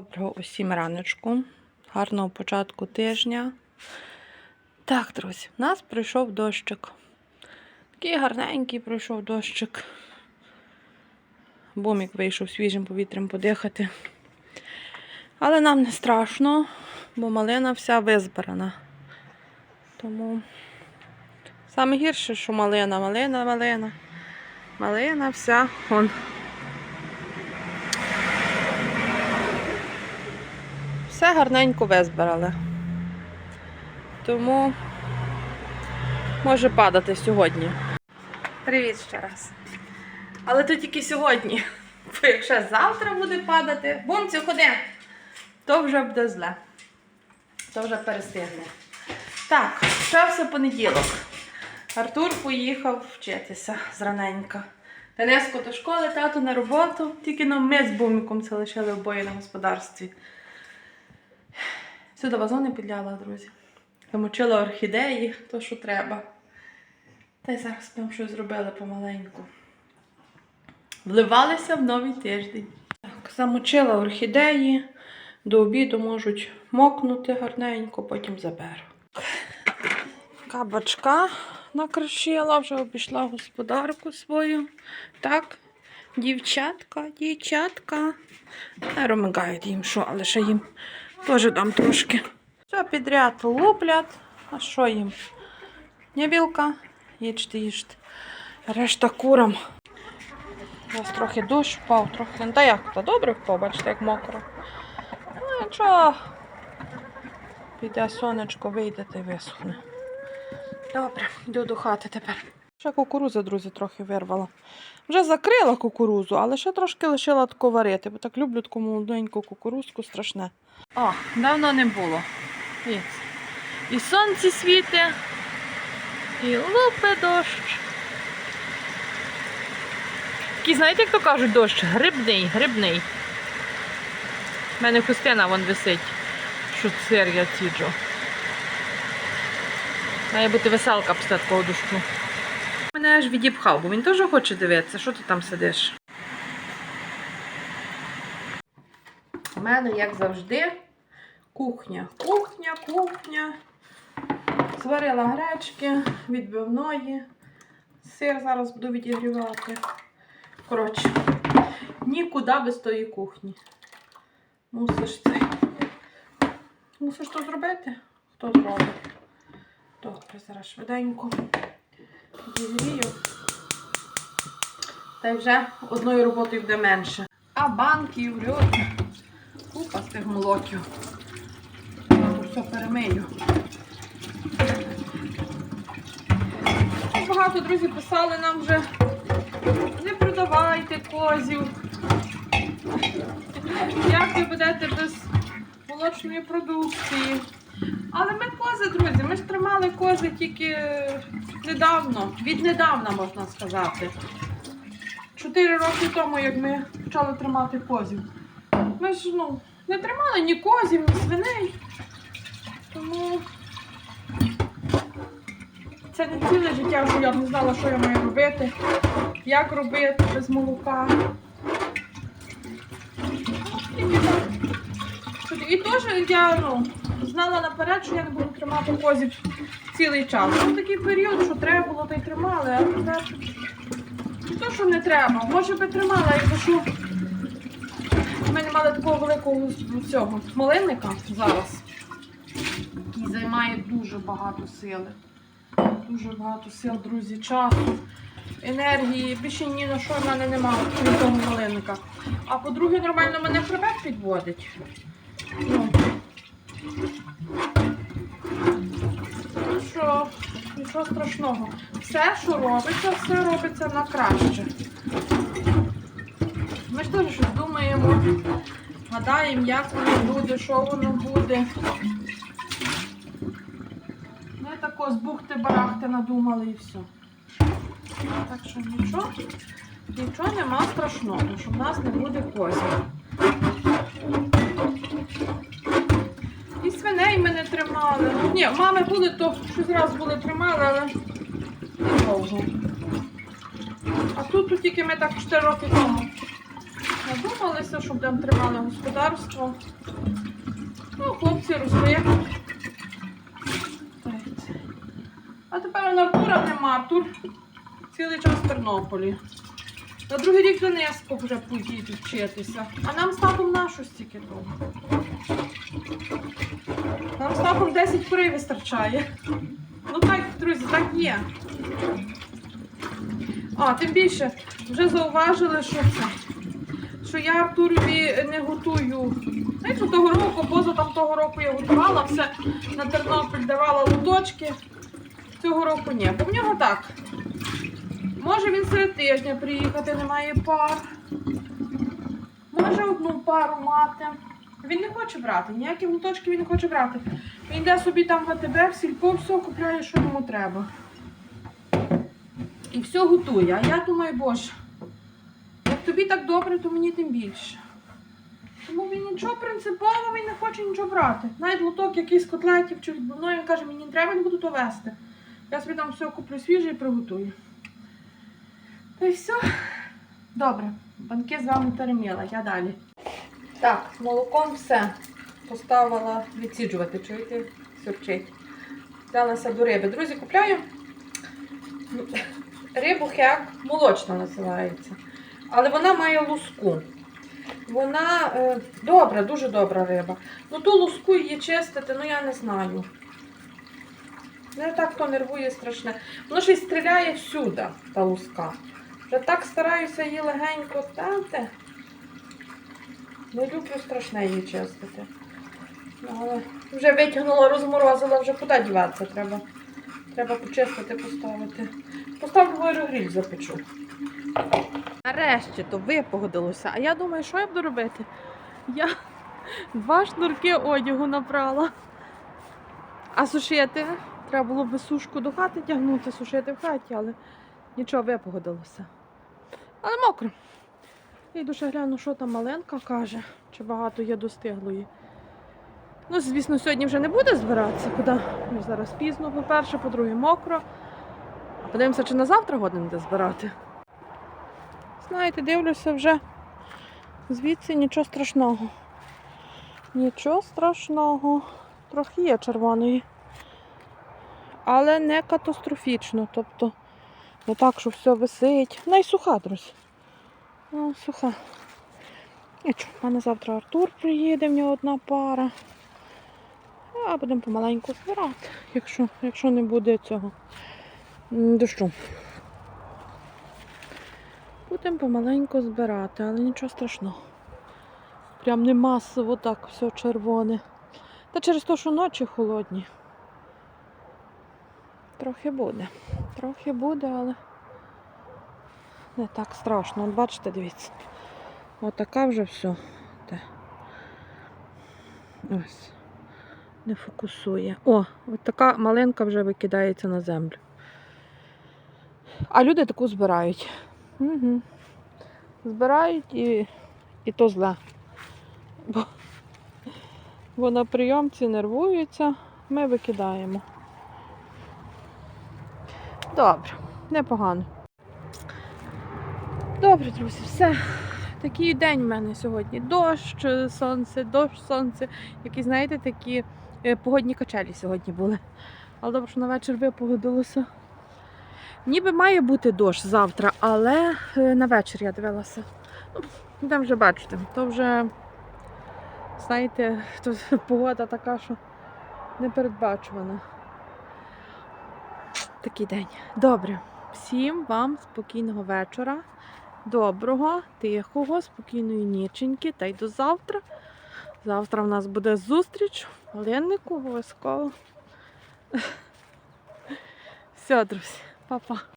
Доброго усім раночку, гарного початку тижня. Так, друзі, у нас прийшов дощик. Такий гарненький прийшов дощик. Бомік вийшов свіжим повітрям подихати. Але нам не страшно, бо малина вся визбирана. Тому саме гірше, що малина, малина, малина. Малина вся. Вон. Все гарненько визбирали. Тому може падати сьогодні. Привіт ще раз. Але то тільки сьогодні. Бо якщо завтра буде падати, бумцю ходи, то вже буде зле. То вже перестигне. Так, стався понеділок. Артур поїхав вчитися зраненька. Дениско до школи, тато на роботу. Тільки ну, ми з буміком це лишили обоє на господарстві. Сюди вазони підляла, друзі. Замочила орхідеї, то що треба. Та й зараз ми щось зробили помаленьку. Вливалися в новий тиждень. Так, замочила орхідеї. До обіду можуть мокнути гарненько, потім заберу. Кабачка накришила, вже обійшла господарку свою. Так, дівчатка, дівчатка. Не ромигають їм що, але ще їм теж дам трошки. Все підряд луплять. А що їм? Не білка, їжте, їжте. Решта курам. Ось трохи дощ впав, трохи. Ну, Та як то добре впав, бачите, як мокро. Ну нічого. Піде сонечко, вийде та й висохне. Добре, йду до хати тепер. Ще кукурудза, друзі, трохи вирвала. Вже закрила кукурузу, але ще трошки лишила таку варити, бо так люблю таку молоденьку кукурузку, страшне. О, давно не було. Дивіться. І сонце світе, і лупе дощ. Такий, знаєте, як то кажуть, дощ? Грибний, грибний. У мене хустина вон висить, що сир я ціджу. Має бути веселка після такого дощу. Мене аж відіпхав, бо він теж хоче дивитися, що ти там сидиш. У мене, як завжди, кухня. Кухня, кухня. Зварила гречки, відбивної. Сир зараз буду відігрівати. Коротше, нікуди без тої кухні. Мусиш це. Мусиш то зробити? Хто зробить? Добре, зараз швиденько відігрію. Та й вже одною роботою буде менше. А банків, льот. Купа з тих молоків. Все перемию. Багато друзів писали нам вже не продавайте козів. Як ви будете без молочної продукції? Але ми кози, друзі, ми ж тримали кози тільки недавно, віднедавна можна сказати. Чотири роки тому, як ми почали тримати козів. Ми ж ну, не тримали ні козів, ні свиней. Тому це не ціле життя, що я б не знала, що я маю робити, як робити без молока. Так. І теж я ну, знала наперед, що я не буду тримати козів цілий час. Був такий період, що треба було, то й тримали, а тепер не то, що не треба. Може би тримала, якби що ми не мали такого великого цього малинника зараз, який займає дуже багато сили. Дуже багато сил, друзі, часу, енергії. Більше ні на що в мене немає, крім того малинника. А по-друге, нормально мене хребет підводить. Ну. Ну Що, нічого страшного. Все, що робиться, все робиться на краще. Ми ж теж щось думаємо, гадаємо, як воно буде, що воно буде. Ми тако з бухти-барахти надумали і все. Так що нічого, нічого нема страшного, що в нас не буде козів. І свиней ми не тримали. Ні, мами були, то щось раз були тримали, але недовго. А тут, тут тільки ми так 4 роки тому Надумалися, щоб там тримали господарство. Ну, хлопці росли. А тепер у Артура нема. Артур цілий час в Тернополі. На другий рік Донецьку вже поїдуть вчитися. А нам з татом нашу стільки довго. Нам 10 курей вистачає. Ну так, друзі, так є. А, тим більше, вже зауважили, що це. Що я Артурові не готую. Знаєте, того року, поза там того року я готувала все на Тернопіль давала луточки. Цього року ні. Бо в нього так. Може він серед тижня приїхати, немає пар. Може одну пару мати. Він не хоче брати, ніякі луточки він не хоче брати. Він йде собі там в АТБ, в сільпо, все купляє, що йому треба. І все готує. А я думаю, боже, як тобі так добре, то мені тим більше. Тому він нічого принципово, він не хоче нічого брати. Навіть лоток якийсь котлетів чи відбивної, він каже, мені не треба, не буду то вести. Я собі там все куплю свіже і приготую. Та й все. Добре, банки з вами переміла, я далі. Так, молоком все. Поставила відсіджувати, чуєте? Сюрчить. Взялася до риби. Друзі, купляю рибу хек, молочна називається. Але вона має луску. Вона е, добра, дуже добра риба. Ну ту луску її чистити, ну я не знаю. Не так то нервує страшне. Воно ще й стріляє всюди, та луска. Вже так стараюся її легенько стати. Не люблю страшне її чистити. Вже витягнула, розморозила, вже куди діватися треба. Треба почистити, поставити. Поставлю аерогріль запечу. Нарешті то випогодилося. А я думаю, що я буду робити? Я два шнурки одягу набрала. А сушити? Треба було би сушку до хати тягнути, сушити в хаті, але нічого випогодилося. Але мокро. Я йду ще гляну, що там маленька каже, чи багато є достиглої. Ну, звісно, сьогодні вже не буде збиратися, куди Ми зараз пізно, по-перше, по-друге, мокро. А подивимося, чи на завтра годин буде збирати. Знаєте, дивлюся вже звідси нічого страшного. Нічого страшного. Трохи є червоної. Але не катастрофічно. Тобто не так, що все висить. Вона й суха, друзі. Ну, суха. Нічого, в мене завтра Артур приїде, в нього одна пара. А будемо помаленьку збирати, якщо, якщо не буде цього дощу. Будемо помаленьку збирати, але нічого страшного. Прям не масово так все червоне. Та через те, що ночі холодні. Трохи буде. Трохи буде, але не так страшно. От бачите, дивіться. Отака вже все. Ось. Не фокусує. О, от така малинка вже викидається на землю. А люди таку збирають. Угу. Збирають і, і то зле. Бо, бо на прийомці нервуються, ми викидаємо. Добре, непогано. Добре, друзі, все. Такий день в мене сьогодні. Дощ, сонце, дощ, сонце. Які, знаєте, такі погодні качелі сьогодні були. Але добре, що на вечір випогодилося. Ніби має бути дощ завтра, але е, на вечір я дивилася. Ну, там вже бачите, то вже, знаєте, то погода така, що непередбачувана. Такий день. Добре. Всім вам спокійного вечора. Доброго, тихого, спокійної ніченьки та й до завтра. Завтра в нас буде зустріч в Оленнику обов'язково. Все, друзі, па-па.